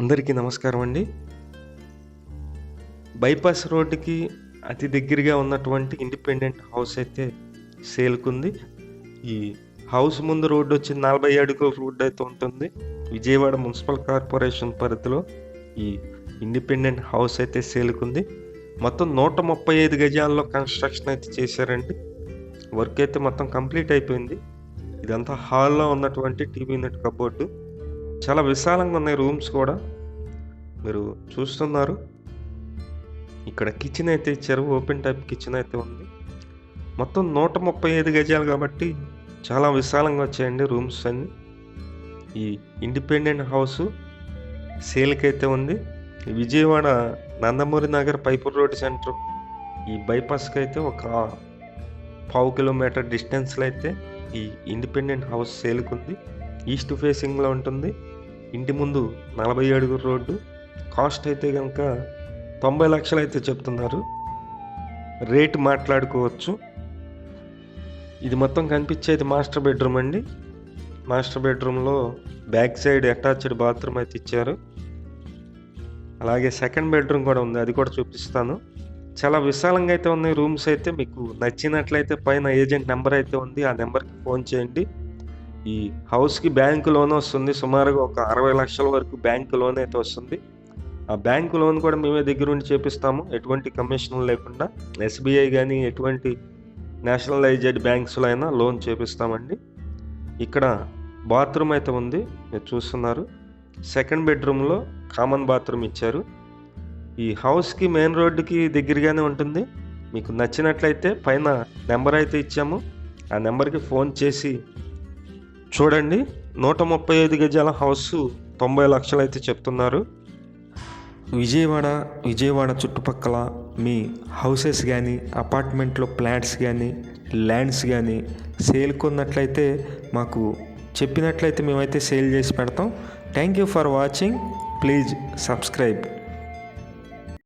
అందరికీ నమస్కారం అండి. బైపాస్ రోడ్డుకి అతి దగ్గరగా ఉన్నటువంటి ఇండిపెండెంట్ హౌస్ అయితే సేల్కుంది. ఈ హౌస్ ముందు రోడ్డు వచ్చి నలభై అడుగుల రోడ్డు అయితే ఉంటుంది. విజయవాడ మున్సిపల్ కార్పొరేషన్ పరిధిలో ఈ ఇండిపెండెంట్ హౌస్ అయితే సేల్కుంది. మొత్తం నూట ముప్పై ఐదు గజాల్లో కన్స్ట్రక్షన్ అయితే చేశారండి. వర్క్ అయితే మొత్తం కంప్లీట్ అయిపోయింది. ఇదంతా హాల్లో ఉన్నటువంటి టీవీ నెట్ కబోర్డు. చాలా విశాలంగా ఉన్నాయి రూమ్స్ కూడా. మీరు చూస్తున్నారు. ఇక్కడ కిచెన్ అయితే ఇచ్చారు ఓపెన్ టైప్ కిచెన్ అయితే ఉంది. మొత్తం నూట ముప్పై ఐదు గజాలు కాబట్టి చాలా విశాలంగా వచ్చాయండి రూమ్స్ అన్నీ. ఈ ఇండిపెండెంట్ హౌస్ సేల్కి అయితే ఉంది. విజయవాడ నందమూరి నగర్ పైపూర్ రోడ్ సెంటర్ ఈ బైపాస్కి అయితే ఒక పావు కిలోమీటర్ డిస్టెన్స్లో అయితే ఈ ఇండిపెండెంట్ హౌస్ సేల్కి ఉంది. ఈస్ట్ ఫేసింగ్లో ఉంటుంది. ఇంటి ముందు నలభై అడుగుల రోడ్డు. కాస్ట్ అయితే కనుక తొంభై లక్షలు అయితే చెప్తున్నారు. రేట్ మాట్లాడుకోవచ్చు. ఇది మొత్తం కనిపించేది మాస్టర్ బెడ్రూమ్ అండి. మాస్టర్ బెడ్రూమ్లో బ్యాక్ సైడ్ అటాచ్డ్ బాత్రూమ్ అయితే ఇచ్చారు. అలాగే సెకండ్ బెడ్రూమ్ కూడా ఉంది. అది కూడా చూపిస్తాను. చాలా విశాలంగా అయితే ఉన్నాయి రూమ్స్ అయితే. మీకు నచ్చినట్లయితే పైన ఏజెంట్ నెంబర్ అయితే ఉంది. ఆ నెంబర్కి ఫోన్ చేయండి. ఈ హౌస్కి బ్యాంకు లోన్ వస్తుంది. సుమారుగా ఒక అరవై లక్షల వరకు బ్యాంకు లోన్ అయితే వస్తుంది. ఆ బ్యాంకు లోన్ కూడా మేమే దగ్గర ఉండి చేపిస్తాము. ఎటువంటి కమిషన్ లేకుండా ఎస్బీఐ కానీ ఎటువంటి నేషనలైజ్డ్ బ్యాంక్స్లో అయినా లోన్ చేపిస్తామండి. ఇక్కడ బాత్రూమ్ అయితే ఉంది. మీరు చూస్తున్నారు. సెకండ్ బెడ్రూమ్లో కామన్ బాత్రూమ్ ఇచ్చారు. ఈ హౌస్కి మెయిన్ రోడ్డుకి దగ్గరగానే ఉంటుంది. మీకు నచ్చినట్లయితే పైన నెంబర్ అయితే ఇచ్చాము. ఆ నెంబర్కి ఫోన్ చేసి చూడండి నూట ముప్పై ఐదు గజాల హౌస్ తొంభై లక్షలు అయితే చెప్తున్నారు. విజయవాడ విజయవాడ చుట్టుపక్కల మీ హౌసెస్ కానీ అపార్ట్మెంట్లో ప్లాట్స్ కానీ ల్యాండ్స్ కానీ సేల్ కొన్నట్లయితే మాకు చెప్పినట్లయితే మేమైతే సేల్ చేసి పెడతాం. Thank you for watching. Please subscribe.